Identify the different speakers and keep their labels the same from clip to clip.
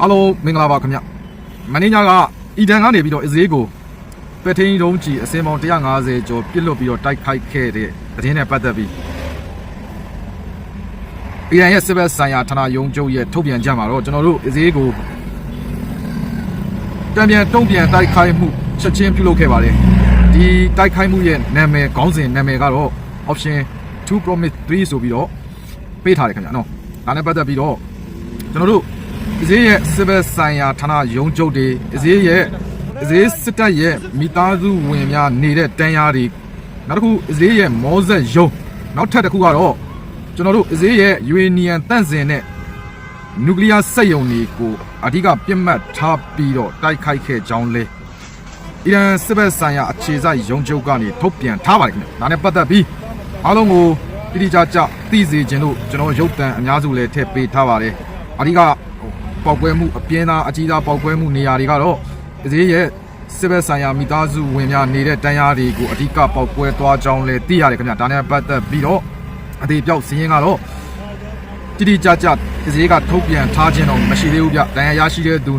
Speaker 1: အားလုံးမင်္ဂလာပါခင်ဗျမင်းညာကအီဒန်ကနေပြီးတော့အစ္စရေးကိုပဲထင်းတုံးကြီးအစင်ပေါင်း150ကျော်ပြစ်လွတ်ပြီးတော့တိုက်ခိုက်ခဲ့တဲ့သတင်းနဲ့ပတ်သက်ပြီးအီရန်ရဲ့စစ်ဘက်ဆိုင်ရာဌာနယုံချုပ်ရဲ့ထုတ်ပြန်ကြမှာတော့ကျွန်တော်တို့အစ္စရေးကိုတံပြန်တုံ့ပြန်တိုက်ခိုက်မှုချက်ချင်းပြုလုပ်ခဲ့ပါတယ်ဒီတိုက်ခိုက်မှုရဲ့နာမည်ခေါင်းစဉ်နာမည်ကတော့ option 2 promise 3ဆိုပြီးတော့ပေးထားတယ်ခင်ဗျာနော်ဒါနဲ့ပတ်သက်ပြီးတော့ကျွန်တော်တို့ အစည်းရဲ့စစ်ဘက်ဆိုင်ရာဌာနရုံးချုပ်တွေအစည်းရဲ့အစည်းစစ်တပ်ရဲ့မိသားစုဝင်များနေတဲ့တန်းရားတွေနောက်တစ်ခုအစည်းရဲ့မောဆက်ရုံးနောက်ထပ်တစ်ခုကတော့ကျွန်တော်တို့အစည်းရဲ့ယူရေနီယံတန့်စင်တဲ့နျူကလ িয়ার စက်ရုံတွေကိုအဓိကပြစ်မှတ်ထားပြီးတော့တိုက်ခိုက်ခဲ့ကြောင်းလဲအီရန်စစ်ဘက်ဆိုင်ရာအခြေစိုက်ရုံးချုပ်ကနေထုတ်ပြန်ထားပါတယ်ခင်ဗျဒါနဲ့ပတ်သက်ပြီးအားလုံးကိုတိတိကျကျသိစေခြင်းလို့ကျွန်တော်ရုပ်တံအများစုလည်းထည့်ပေးထားပါတယ်အဓိက ပောက်ကွဲမှုအပြင်းသားအကြီးသားပောက်ကွဲမှုနေရာတွေကတော့အစည်းရဲ့စစ်ဘက်ဆိုင်ရာမိသားစုဝင်များနေတဲ့တန်းရားတွေကိုအဓိကပောက်ကွဲသွားကြောင်းလည်းသိရတယ်ခင်ဗျဒါနဲ့ပတ်သက်ပြီးတော့အသေးပြောက်စင်းရင်ကတော့တိတိကျကျအစည်းကထုတ်ပြန်ထားခြင်းတော့မရှိသေးဘူးဗျတန်းရားရရှိတဲ့သူ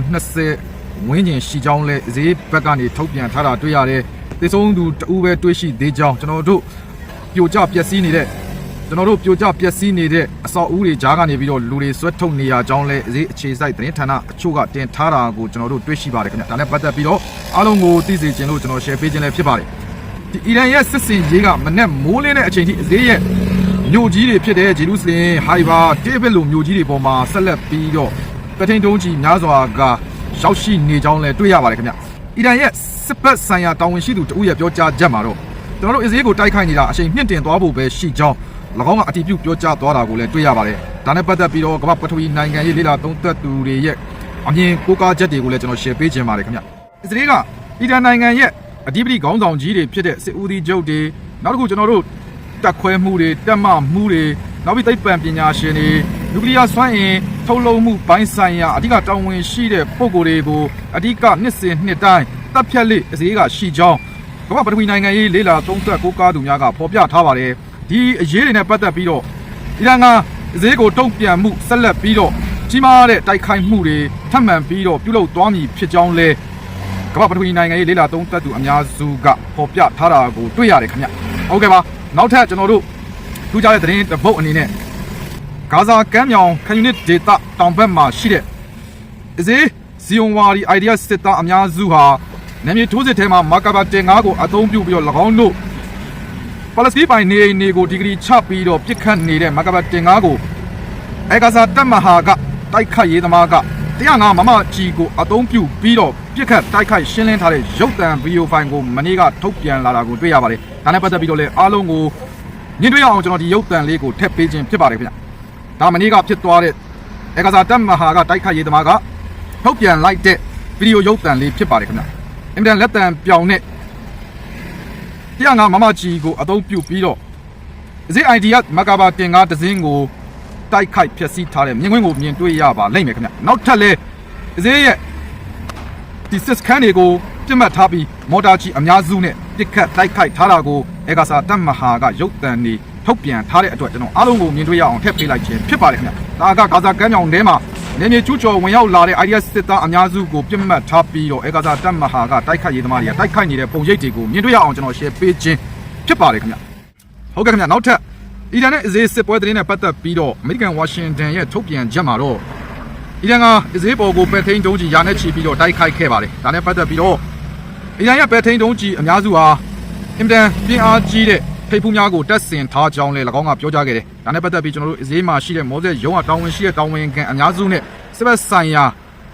Speaker 1: 20ဝင်းကျင်ရှိကြောင်းလည်းအစည်းဘက်ကနေထုတ်ပြန်ထားတာတွေ့ရတယ်သေဆုံးသူတဦးပဲတွေ့ရှိသေးကြောင်းကျွန်တော်တို့ပြိုကျပျက်စီးနေတဲ့ ကျွန်တော်တို့ပြိုကျပျက်စီးနေတဲ့အဆောက်အဦတွေကြားကနေပြီးတော့လူတွေဆွဲထုတ်နေရကြောင်းလဲအသေးအခြေစိုက်သတင်းဌာနအချို့ကတင်ထားတာကိုကျွန်တော်တို့တွေ့ရှိပါတယ်ခင်ဗျဒါနဲ့ပတ်သက်ပြီးတော့အားလုံးကိုသိစေချင်လို့ကျွန်တော် share ပေးခြင်းလည်းဖြစ်ပါတယ်ဒီအီရန်ရဲ့စစ်စင်ရေးကမနဲ့မိုးလင်းတဲ့အချိန်ထိအသေးရဲ့မြို့ကြီးတွေဖြစ်တဲ့ဂျေရုဆလင်ဟိုင်ဘာတေးဘစ်လိုမြို့ကြီးတွေပေါ်မှာဆက်လက်ပြီးတော့ပထိန်တုံးကြီးများစွာကရောက်ရှိနေကြောင်းလည်းတွေ့ရပါတယ်ခင်ဗျအီရန်ရဲ့စစ်ဘက်ဆိုင်ရာတာဝန်ရှိသူတဦးရဲ့ပြောကြားချက်မှာတော့ကျွန်တော်တို့အစ္စရေးကိုတိုက်ခိုက်နေတာအချိန်မြင့်တင်သွားဖို့ပဲရှိကြောင်း၎ င်းကအတည်ပြုပြောကြားသွားတာကိုလည်းတွေ့ရပါတယ်။ဒါနဲ့ပတ်သက်ပြီးတော့ကမ္ဘာပထဝီနိုင်ငံရေးလေးလာသုံးသပ်သူတွေရဲ့အမြင်ကိုးကားချက်တွေကိုလည်းကျွန်တော် share ပေးခြင်းပါတယ်ခင်ဗျ။အစ္စရေးကအီရန်နိုင်ငံရဲ့အဓိပတိခေါင်းဆောင်ကြီးတွေဖြစ်တဲ့စစ်ဦးစီးချုပ်တွေနောက်တစ်ခုကျွန်တော်တို့တက်ခွဲမှုတွေတက်မမှုတွေနောက်ပြီးသိပ္ပံပညာရှင်တွေနျူကလ িয়ার စွမ်းအင်ထုတ်လုပ်မှုပိုင်းဆိုင်ရာအဓိကတာဝန်ရှိတဲ့ပုံကိုယ်တွေကိုအဓိကနှစ်စဉ်နှစ်တိုင်းတပ်ဖြတ်လေအစည်းကရှိကြောင်းကမ္ဘာပထဝီနိုင်ငံရေးလေးလာသုံးသပ်ကိုးကားသူများကဖော်ပြထားပါတယ် ဒီအရေးတွေနဲ့ပတ်သက်ပြီးတော့အီရန်ကအစည်းကိုတုံ့ပြန်မှုဆက်လက်ပြီးတော့ကြီးမားတဲ့တိုက်ခိုက်မှုတွေထပ်မံပြီးတော့ပြုလုပ်သွားမည်ဖြစ်ကြောင်းလဲကမ္ဘာပထဝီနိုင်ငံရေးလေးလာသုံးသပ်သူအများစုကဖော်ပြထားတာကိုတွေ့ရတယ်ခင်ဗျဟုတ်ကဲ့ပါနောက်ထပ်ကျွန်တော်တို့ထူးခြားတဲ့သတင်းတစ်ပုဒ်အနေနဲ့ဂါဇာကမ်းမြောင်ခန်ယူနစ်ဒေတာတောင်ဘက်မှာရှိတဲ့အစေးဇီယွန်ဝါဒီအိုင်ဒီယာစစ်သားအများစုဟာနာမည်ထိုးစစ်ထဲမှာမာကာဘာတင်ငါးကိုအသုံးပြုပြီးတော့၎င်းတို့ ပါလက်စတိုင်းပိုင်နေအိမ်တွေကိုဒီဂရီချပြီးတော့ပြစ်ခတ်နေတဲ့မာကာဘာတင်ငါးကိုအဲဂါဇာတပ်မဟာကတိုက်ခတ်ရေးသမားက105မမကြီးကိုအသုံးပြုပြီးတော့ပြစ်ခတ်တိုက်ခိုက်ရှင်းလင်းထားတဲ့ရုပ်သံဗီဒီယိုဖိုင်ကိုမနေ့ကထုတ်ပြန်လာတာကိုတွေ့ရပါတယ်။ဒါနဲ့ပတ်သက်ပြီးတော့လည်းအားလုံးကိုညှိတွေ့ရအောင်ကျွန်တော်ဒီရုပ်သံလေးကိုထည့်ပေးခြင်းဖြစ်ပါတယ်ခင်ဗျ။ဒါမနေ့ကဖြစ်သွားတဲ့အေကာဇာတက်မဟာကတိုက်ခိုက်ရေးသမားကထုတ်ပြန်လိုက်တဲ့ဗီဒီယိုရုပ်သံလေးဖြစ်ပါတယ်ခင်ဗျအင်တန်လက်တံပြောင်နဲ့တ ရားငါမမကြီးကိုအသုံးပြုပြီးတော့အစစ် idea မကာဘာတင်ကားတစ်စင်းကိုတိုက်ခိုက်ဖျက်ဆီးထားတဲ့မြင်ကွင်းကိုမြင်တွေ့ရပါလိမ့်မယ်ခင်ဗျနောက်ထပ်လဲအစစ်ရဲ့ဒီစစ်ခန်းတွေကိုပြစ်မှတ်ထားပြီးမော်တာကြီးအများစုနဲ့ပြစ်ခတ်တိုက်ခိုက်ထားတာကိုအေကာစာတက်မဟာကရုပ်သံနေထုတ်ပြန်ထားတဲ့အတွက်ကျွန်တော်အားလုံးကိုမြင်တွေ့ရအောင်ထည့်ပေးလိုက်ခြင်းဖြစ်ပါတယ်ခင်ဗျ။ဒါကဂါဇာကမ်းမြောင်ထဲမှာ နေမြေကျူးကျော်ဝင်ရောက်လာတဲ့ IDS စစ်သားအများစုကိုပြစ်မှတ်ထားပြီးတော့အေကာစာတက်မဟာကတိုက်ခိုက်ရေးသမားတွေကတိုက်ခိုက်နေတဲ့ပုံရိပ်တွေကိုမြင်တွေ့ရအောင်ကျွန်တော် share ပေးခြင်းဖြစ်ပါတယ်ခင်ဗျ။ဟုတ်ကဲ့ခင်ဗျနောက်ထပ်အီရန်နဲ့အစ္စရေးစစ်ပွဲသတင်းနဲ့ပတ်သက်ပြီးတော့အမေရိကန်ဝါရှင်တန်ရဲ့ထုတ်ပြန်ချက်မှာတော့အီရန်ကအစ္စရေးပေါ်ကိုပဲထိန်တုံးကြီးရာနဲ့ချီပြီးတော့တိုက်ခိုက်ခဲ့ပါတယ်။ဒါနဲ့ပတ်သက်ပြီးတော့အီရန်ရဲ့ပဲထိန်တုံးကြီးအများစုဟာအင်တန်ပြင်းအားကြီးတဲ့ ထိပ်ဖူးများကိုတက်ဆင်ထားကြောင်းလည်း၎င်းကပြောကြားခဲ့တယ်။ဒါနဲ့ပတ်သက်ပြီးကျွန်တော်တို့အစ္စရေးမှာရှိတဲ့မောဆက်ရုံးကတာဝန်ရှိတဲ့တာဝန်ခံအများစုနဲ့စစ်ဘက်ဆိုင်ရာ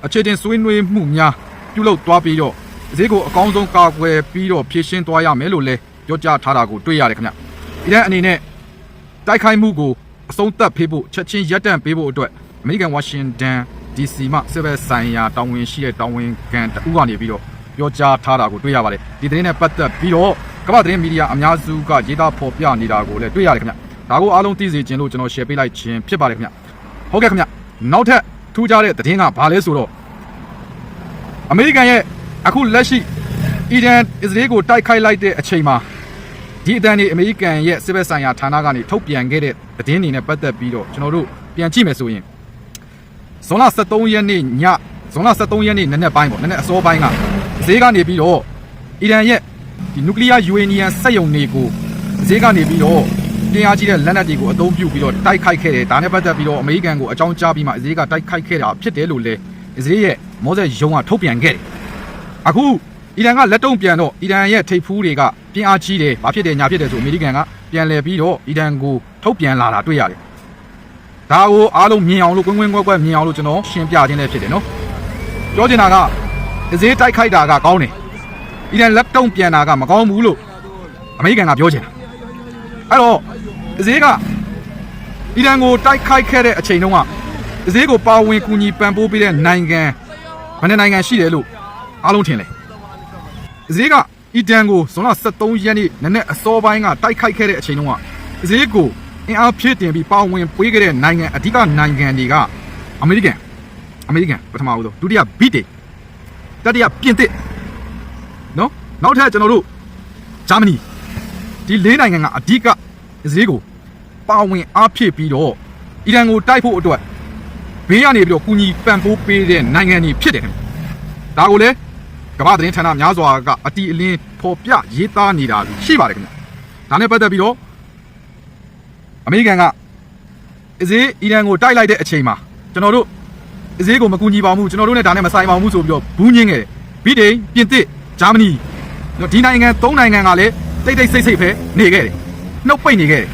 Speaker 1: အခြေတင်ဆွေးနွေးမှုများပြုလုပ်သွားပြီးတော့အစ္စရေးကိုအကောင်းဆုံးကာကွယ်ပြီးတော့ဖြည့်ရှင်းသွားရမယ်လို့လည်းပြောကြားထားတာကိုတွေ့ရတယ်ခင်ဗျ။အီရန်အနေနဲ့တိုက်ခိုက်မှုကိုအဆုံးသတ်ဖေးဖို့ချက်ချင်းရပ်တန့်ပေးဖို့အတွက်အမေရိကန်ဝါရှင်တန် DC မှစစ်ဘက်ဆိုင်ရာတာဝန်ရှိတဲ့တာဝန်ခံတဦးကနေပြီးတော့ပြောကြားထားတာကိုတွေ့ရပါတယ်ဒီသတင်းနဲ့ပတ်သက်ပြီးတော့ ကမ္ဘာသတင်းမီဒီယာအများစုကရေးသားဖော်ပြနေတာကိုလည်းတွေ့ရတယ်ခင်ဗျဒါကိုအားလုံးသိစေချင်လို့ကျွန်တော် share ပေးလိုက်ခြင်းဖြစ်ပါတယ်ခင်ဗျဟုတ်ကဲ့ခင်ဗျနောက်ထပ်ထူးခြားတဲ့သတင်းကဘာလဲဆိုတော့အမေရိကန်ရဲ့အခုလက်ရှိအီရန်အစ္စရေးကိုတိုက်ခိုက်လိုက်တဲ့အချိန်မှာဒီအတန်းဒီအမေရိကန်ရဲ့စစ်ဘက်ဆိုင်ရာဌာနကနေထုတ်ပြန်ခဲ့တဲ့သတင်းတွေနဲ့ပတ်သက်ပြီးတော့ကျွန်တော်တို့ပြန်ကြည့်မယ်ဆိုရင်ဇွန်လ23ရက်နေ့ညဇွန်လ23ရက်နေ့နက်နက်ပိုင်းပေါ့နက်နက်အစောပိုင်းကဈေးကနေပြီးတော့အီရန်ရဲ့ ဒီနျူကလ িয়ার ယူရေနီယံစက်ရုံတွေကိုဈေးကနေပြီးတော့တင်အားကြီးတဲ့လက်နက်တွေကိုအသုံးပြုပြီးတော့တိုက်ခိုက်ခဲ့တယ်ဒါနဲ့ပတ်သက်ပြီးတော့အမေရိကန်ကိုအကြောင်းကြားပြီးမှဈေးကတိုက်ခိုက်ခဲ့တာဖြစ်တယ်လို့လည်းဈေးရဲ့မောဆက်ယုံကထုတ်ပြန်ခဲ့တယ်အခုအီရန်ကလက်တုံ့ပြန်တော့အီရန်ရဲ့ထိပ်ဖူးတွေကပြင်းအားကြီးတယ်ဘာဖြစ်တယ်ညာဖြစ်တယ်ဆိုအမေရိကန်ကပြန်လည်ပြီးတော့အီရန်ကိုထုတ်ပြန်လာတာတွေ့ရတယ်ဒါကိုအားလုံးမြင်အောင်လို့ကွင်းကွင်းကွက်ကွက်မြင်အောင်လို့ကျွန်တော်ရှင်းပြခြင်းလည်းဖြစ်တယ်နော်ပြောချင်တာကဈေးတိုက်ခိုက်တာကကောင်းတယ်။ အီရန်လက်တုံ့ပြန်တာကမကောင်းဘူးလို့အမေရိကန်ကပြောချင်တာ။အဲ့တော့ဈေးကအီရန်ကိုတိုက်ခိုက်ခဲ့တဲ့အချိန်တုန်းကဈေးကိုပါဝင်ကူညီပံ့ပိုးပေးတဲ့နိုင်ငံဘယ်နှနိုင်ငံရှိတယ်လို့အားလုံးထင်လဲ။ဈေးကအီရန်ကိုဇွန်လ23ရက်နေ့နနက်အစောပိုင်းကတိုက်ခိုက်ခဲ့တဲ့အချိန်တုန်းကဈေးကိုအင်အားဖြည့်တင်ပြီးပါဝင်ပေးခဲ့တဲ့နိုင်ငံအဓိကနိုင်ငံတွေကအမေရိကန်အမေရိကန်ပထမဦးဆုံးဒုတိယဘီတေတတိယပြင်သစ် နော်နောက်ထပ်ကျွန်တော်တို့ဂျာမနီဒီလေးနိုင်ငံကအဓိကဈေးကိုပါဝင်အားဖြည့်ပြီးတော့အီရန်ကိုတိုက်ဖို့အတွက်ဘေးကနေပြီးတော့ကူညီပံ့ပိုးပေးတဲ့နိုင်ငံတွေဖြစ်တယ်ခင်ဗျဒါကိုလည်းကမ္ဘာသတင်းဌာနများစွာကအတီအလင်းဖော်ပြရေးသားနေတာရှိပါတယ်ခင်ဗျဒါနဲ့ပတ်သက်ပြီးတော့အမေရိကန်ကဈေးအီရန်ကိုတိုက်လိုက်တဲ့အချိန်မှာကျွန်တော်တို့အစည်းကိုမကူညီပါဘူးကျွန်တော်တို့နဲ့ဒါနဲ့မဆိုင်ပါဘူးဆိုပြီးတော့ဘူးညင်းခဲ့တယ်ဗြိတိန်ပြင်သစ်ဂျာမနီ ဒီနိုင်ငံ၃နိုင်ငံကလည်းတိတ်တိတ်ဆိတ်ဆိတ်ပဲနေခဲ့တယ်နှုတ်ပိတ်နေခဲ့တယ်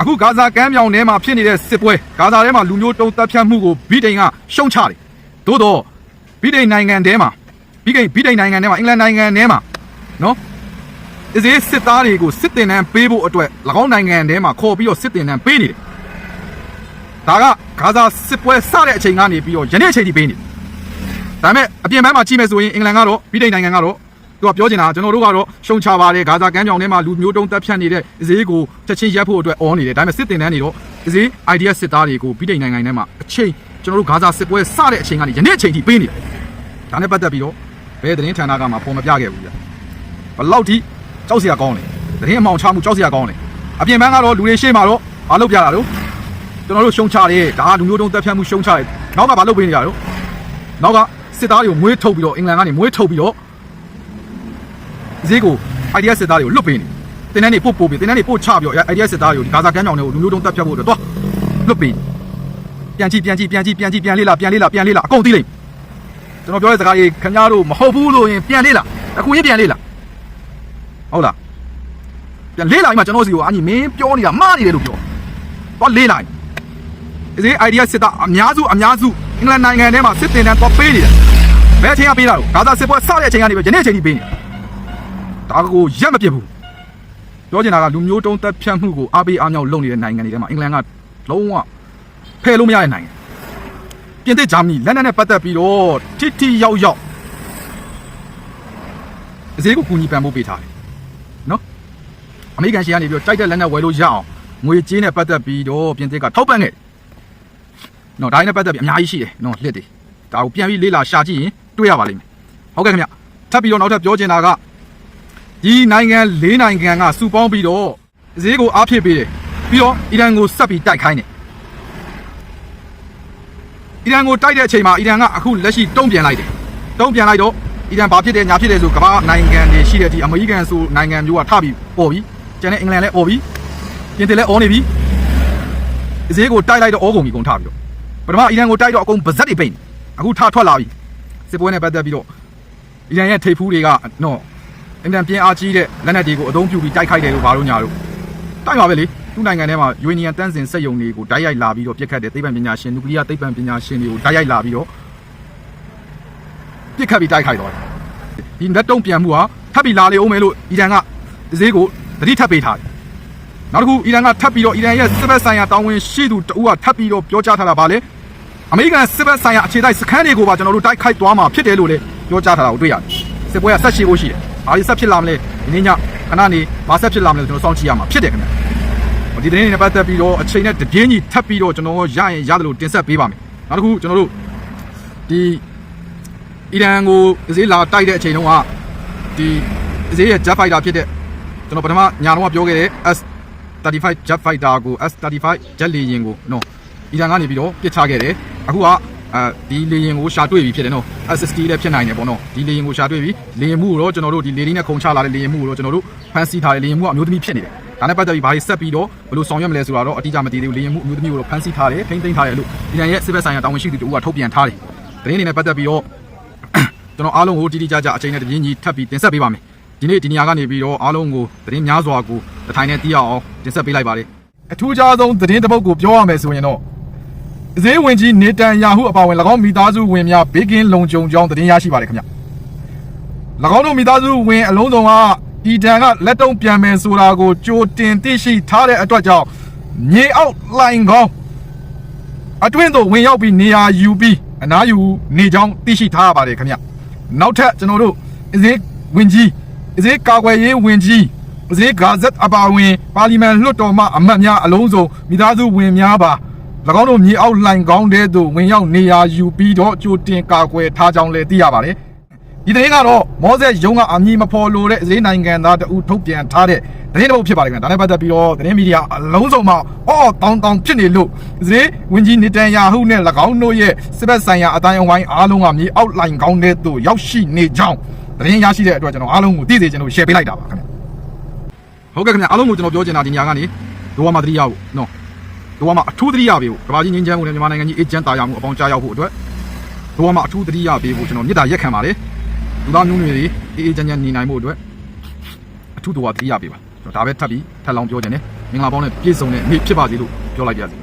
Speaker 1: အခုဂါဇာကမ်းမြောင်ထဲမှာဖြစ်နေတဲ့စစ်ပွဲဂါဇာထဲမှာလူမျိုးတုံးတပ်ဖြတ်မှုကိုဗြိတိန်ကရှုံချတယ်သို့တော့ဗြိတိန်နိုင်ငံထဲမှာဗြိတိန်ဗြိတိန်နိုင်ငံထဲမှာအင်္ဂလန်နိုင်ငံထဲမှာနော်အစည်းစစ်သားတွေကိုစစ်တင်တန်းပေးဖို့အတွက်၎င်းနိုင်ငံထဲမှာခေါ်ပြီးတော့စစ်တင်တန်းပေးနေတယ်ဒါကဂါဇာစစ်ပွဲစတဲ့အချိန်ကနေပြီးတော့ယနေ့အချိန်ထိပေးနေတယ်ဒါပေမဲ့အပြင်ဘက်မှာကြည့်မယ်ဆိုရင်အင်္ဂလန်ကတော့ဗြိတိန်နိုင်ငံကတော့ သူကပြောချင်တာကျွန်တော်တို့ကတော့ရှုံချပါတယ်ဂါဇာကမ်းမြောင်ထဲမှာလူမျိုးတုံးတပ်ဖြတ်နေတဲ့ဈေးကိုချက်ချင်းရပ်ဖို့အတွက်အော်နေတယ်ဒါပေမဲ့စစ်တင်တန်းနေတော့ဈေး idea စစ်သားတွေကိုဗြိတိန်နိုင်ငံထဲမှာအချိန်ကျွန်တော်တို့ဂါဇာစစ်ပွဲစတဲ့အချိန်ကနေယနေ့အချိန်ထိပေးနေတယ်ဒါနဲ့ပတ်သက်ပြီးတော့ဘယ်သတင်းဌာနကမှပုံမပြခဲ့ဘူးဗျဘယ်လောက်ထိကြောက်စရာကောင်းလဲသတင်းအမှောင်ချမှုကြောက်စရာကောင်းလဲအပြင်ဘက်ကတော့လူတွေရှေ့မှာတော့မလုပ်ပြတာတော့ကျွန်တော်တို့ရှုံချတယ်ဒါကလူမျိုးတုံးတက်ဖြတ်မှုရှုံချတယ်နောက်ကဘာလုပ်ပေးနေကြတော့နောက်ကစစ်သားတွေကိုမွေးထုတ်ပြီးတော့အင်္ဂလန်ကနေမွေးထုတ်ပြီးတော့ ဈေးကို idea စစ်သားတွေကိုလွတ်ပေးနေတင်းတန်းနေပို့ပို့ပြီးတင်းတန်းနေပို့ချပြီးတော့ idea စစ်သားတွေကိုဒီဂါဇာကမ်းမြောင်တွေကိုလူမျိုးတုံးတက်ဖြတ်ဖို့အတွက်တော့လွတ်ပေးပြန်ကြည့်ပြန်ကြည့်ပြန်ကြည့်ပြန်ကြည့်ပြန်လေးလာပြန်လေးလာပြန်လေးလာအကုန်သိလိမ့်ကျွန်တော်ပြောတဲ့စကားကြီးခင်ဗျားတို့မဟုတ်ဘူးလို့ရင်ပြန်လေးလာအခုရင်ပြန်လေးလာဟုတ်လားပြန်လေးလာပြီးမှကျွန်တော်စီကိုအညီမင်းပြောနေတာမှားနေတယ်လို့ပြောတော့လေးလာဒီ idea စစ်သားအများစုအများစုအင်္ဂလန်နိုင်ငံထဲမှာစစ်တင်တန်းတော့ပေးနေတယ်ဘယ်အချိန်ကပေးတာလို့ဂါဇာစစ်ပွဲစတဲ့အချိန်ကနေပဲယနေ့အချိန်ထိပေးနေတယ် ဒါကိုရက်မပြတ်ဘူးပြောချင်တာကလူမျိုးတုံးတက်ဖြတ်မှုကိုအားပေးအားမြောက်လုပ်နေတဲ့နိုင်ငံတွေထဲမှာအင်္ဂလန်ကလုံးဝဖယ်လို့မရတဲ့နိုင်ငံပြင်သစ်ဂျာမနီလက်နက်နဲ့ပတ်သက်ပြီးတော့ထိထိရောက်ရောက်အစည်းကိုကူညီပံ့ပိုးပေးထားတယ်နော်အမေရိကန်ရှီကနေပြီးတော့တိုက်တဲ့လက်နက်ဝယ်လို့ရအောင်ငွေကြေးနဲ့ပတ်သက်ပြီးတော့ပြင်သစ်ကထောက်ပံ့ခဲ့တယ်နော်ဒါနဲ့ပတ်သက်ပြီးအများကြီးရှိတယ်နော်လက်တွေဒါကိုပြန်ပြီးလေးလာရှာကြည့်ရင်တွေ့ရပါလိမ့်မယ်ဟုတ်ကဲ့ခင်ဗျထပ်ပြီးတော့နောက်ထပ်ပြောချင်တာက ဒီနိုင်ငံ၄နိုင်ငံကစုပေါင်းပြီးတော့ဈေးကိုအားဖြည့်ပေးတယ်ပြီးတော့အီရန်ကိုဆက်ပြီးတိုက်ခိုင်းတယ်အီရန်ကိုတိုက်တဲ့အချိန်မှာအီရန်ကအခုလက်ရှိတုံ့ပြန်လိုက်တယ်တုံ့ပြန်လိုက်တော့အီရန်ဘာဖြစ်တယ်ညာဖြစ်တယ်ဆိုကမ္ဘာနိုင်ငံတွေရှိတဲ့ဒီအမေရိကန်ဆိုနိုင်ငံမျိုးကထပြီးပေါ်ပြီးကျန်တဲ့အင်္ဂလန်လည်းပေါ်ပြီးပြင်သစ်လည်းအော်နေပြီးဈေးကိုတိုက်လိုက်တော့အောကုန်ပြီကုန်ထပြီးတော့ပထမအီရန်ကိုတိုက်တော့အကုန်ဗဇက်တွေပိတ်နေအခုထထွက်လာပြီစစ်ပွဲနဲ့ပတ်သက်ပြီးတော့အီရန်ရဲ့ထိပ်ဖူးတွေကနော် အင်တန်ပြင်းအားကြီးတဲ့လက်နက်တွေကိုအသုံးပြုပြီးတိုက်ခိုက်တယ်လို့ဘာလို့ညာလို့တိုက်ပါပဲလေသူ့နိုင်ငံထဲမှာယူနီယံတန်းစင်စက်ယုံတွေကိုတိုက်ရိုက်လာပြီးတော့ပြစ်ခတ်တဲ့သိပ္ပံပညာရှင်နျူကလ িয়ার သိပ္ပံပညာရှင်တွေကိုတိုက်ရိုက်လာပြီးတော့ပြစ်ခတ်ပြီးတိုက်ခိုက်တော့တယ်ဒီလက်တုံးပြန်မှုဟာထပ်ပြီးလာလေအောင်မယ်လို့အီရန်ကဈေးကိုတတိထပ်ပေးထားတယ်နောက်တစ်ခုအီရန်ကထပ်ပြီးတော့အီရန်ရဲ့စစ်ဘက်ဆိုင်ရာတာဝန်ရှိသူတဦးကထပ်ပြီးတော့ပြောကြားထားတာပါလေအမေရိကန်စစ်ဘက်ဆိုင်ရာအခြေတိုက်စခန်းတွေကိုပါကျွန်တော်တို့တိုက်ခိုက်သွားမှာဖြစ်တယ်လို့လည်းပြောကြားထားတာကိုတွေ့ရတယ်စစ်ပွဲကဆက်ရှိဖို့ရှိတယ် ဘာလို့ဆက်ဖြစ်လာမလဲဒီနေ့ညခဏနေဘာဆက်ဖြစ်လာမလဲကျွန်တော်စောင့်ကြည့်ရမှာဖြစ်တယ်ခင်ဗျဒီသတင်းတွေနဲ့ပတ်သက်ပြီးတော့အချိန်နဲ့တပြင်းကြီးထပ်ပြီးတော့ကျွန်တော်ရရင်ရတယ်လို့တင်ဆက်ပေးပါမယ်နောက်တစ်ခုကျွန်တော်တို့ဒီအီရန်ကိုအစည်းလာတိုက်တဲ့အချိန်တုန်းကဒီအစည်းရဲ့ jet fighter ဖြစ်တဲ့ကျွန်တော်ပထမညာတော့ပြောခဲ့တဲ့ S 35 jet fighter ကို S35 jet လေယာဉ်ကိုနော်အီရန်ကနေပြီးတော့ပစ်ချခဲ့တယ်အခုက အဲဒီလေရင်ကိုရှာတွေ့ပြီဖြစ်တယ်နော် SSD လည်းဖြစ်နိုင်တယ်ပေါ့နော်ဒီလေရင်ကိုရှာတွေ့ပြီလေရင်မှုကိုတော့ကျွန်တော်တို့ဒီလေဒီနဲ့ခုံချလာတဲ့လေရင်မှုကိုတော့ကျွန်တော်တို့ဖန်ဆီးထားတဲ့လေရင်မှုကအမျိုးသမီးဖြစ်နေတယ်ဒါနဲ့ပတ်သက်ပြီးဘာတွေဆက်ပြီးတော့ဘယ်လိုဆောင်ရွက်မလဲဆိုတာတော့အတိအကျမသိသေးဘူးလေရင်မှုအမျိုးသမီးကိုတော့ဖန်ဆီးထားတယ်ထိမ့်သိမ်းထားတယ်လို့ဒီနိုင်ငံရဲ့စစ်ဘက်ဆိုင်ရာတာဝန်ရှိသူတို့ကထုတ်ပြန်ထားတယ်သတင်းတွေနဲ့ပတ်သက်ပြီးတော့ကျွန်တော်အားလုံးကိုတိတိကျကျအချိန်နဲ့တပြင်းကြီးထပ်ပြီးတင်ဆက်ပေးပါမယ်ဒီနေ့ဒီနေရာကနေပြီးတော့အားလုံးကိုသတင်းများစွာကိုတထိုင်နဲ့သိရအောင်တင်ဆက်ပေးလိုက်ပါတယ်အထူးခြားဆုံးသတင်းတစ်ပုဒ်ကိုပြောရမယ်ဆိုရင်တော့ အစည်းဝင်ကြီးနေတန်ယာဟုအပါအဝင်၎င်းမိသားစုဝင်များဘေးကင်းလုံခြုံကြောင်းသတင်းရရှိပါတယ်ခင်ဗျ၎င်းတို့မိသားစုဝင်အလုံးစုံကဒီတန်ကလက်တုံးပြန်မယ်ဆိုတာကိုကြိုတင်သိရှိထားတဲ့အတွက်ကြောင့်မြေအောက်လိုင်ကောင်းအတွင်းသို့ဝင်ရောက်ပြီးနေရာယူပြီးအနားယူနေကြောင်းသိရှိထားရပါတယ်ခင်ဗျနောက်ထပ်ကျွန်တော်တို့အစည်းဝင်ကြီးအစည်းကာကွယ်ရေးဝင်ကြီးအစည်းဂါဇက်အပါအဝင်ပါလီမန်လွှတ်တော်မှအမတ်များအလုံးစုံမိသားစုဝင်များပါ၎ င်းတို့မြေအောက်လှိုင်ကောင်းတဲ့သို့ဝင်ရောက်နေရာယူပြီးတော့ကြိုတင်ကာကွယ်ထားကြောင်းလည်းသိရပါတယ်ဒီသတင်းကတော့မောဆက်ရုံးကအမည်မဖော်လို့တဲ့အစည်းနိုင်ငံသားတအူထုတ်ပြန်ထားတဲ့သတင်းတစ်ပုဒ်ဖြစ်ပါတယ်ခင်ဗျဒါနဲ့ပတ်သက်ပြီးတော့သတင်းမီဒီယာအလုံးစုံမှာအော်တောင်းတောင်းဖြစ်နေလို့အစည်းဝင်ကြီးနေတန်ယာဟုနဲ့၎င်းတို့ရဲ့စစ်ဘက်ဆိုင်ရာအတိုင်းအဝိုင်းအားလုံးကမြေအောက်လှိုင်ကောင်းတဲ့သို့ရောက်ရှိနေကြောင်းသတင်းရရှိတဲ့အတွက်ကျွန်တော်အားလုံးကိုသိစေချင်လို့ share ပေးလိုက်တာပါခင်ဗျဟုတ်ကဲ့ခင်ဗျအားလုံးကိုကျွန်တော်ပြောချင်တာဒီညကနေဒိုဝါမှာသတိရဖို့နော် ဒိုဝါမှာအထူးသတိရပေးဖို့ကမ္ဘာကြီးငင်းချမ်းမှုနဲ့မြန်မာနိုင်ငံကြီးအေဂျင့်တာယာမှုအပေါင်းကြားရောက်ဖို့အတွက်ဒိုဝါမှာအထူးသတိရပေးဖို့ကျွန်တော်မြစ်တာရက်ခံပါတယ်လူသားမျိုးနွယ်တွေအေးအေးချမ်းချမ်းနေနိုင်ဖို့အတွက်အထူးဒိုဝါသတိရပေးပါကျွန်တော်ဒါပဲထပ်ပြီးထပ်လောင်းပြောချင်တယ်မင်္ဂလာပေါင်းနဲ့ပြည့်စုံတဲ့နေ့ဖြစ်ပါစေလို့ပြောလိုက်ပါရစေ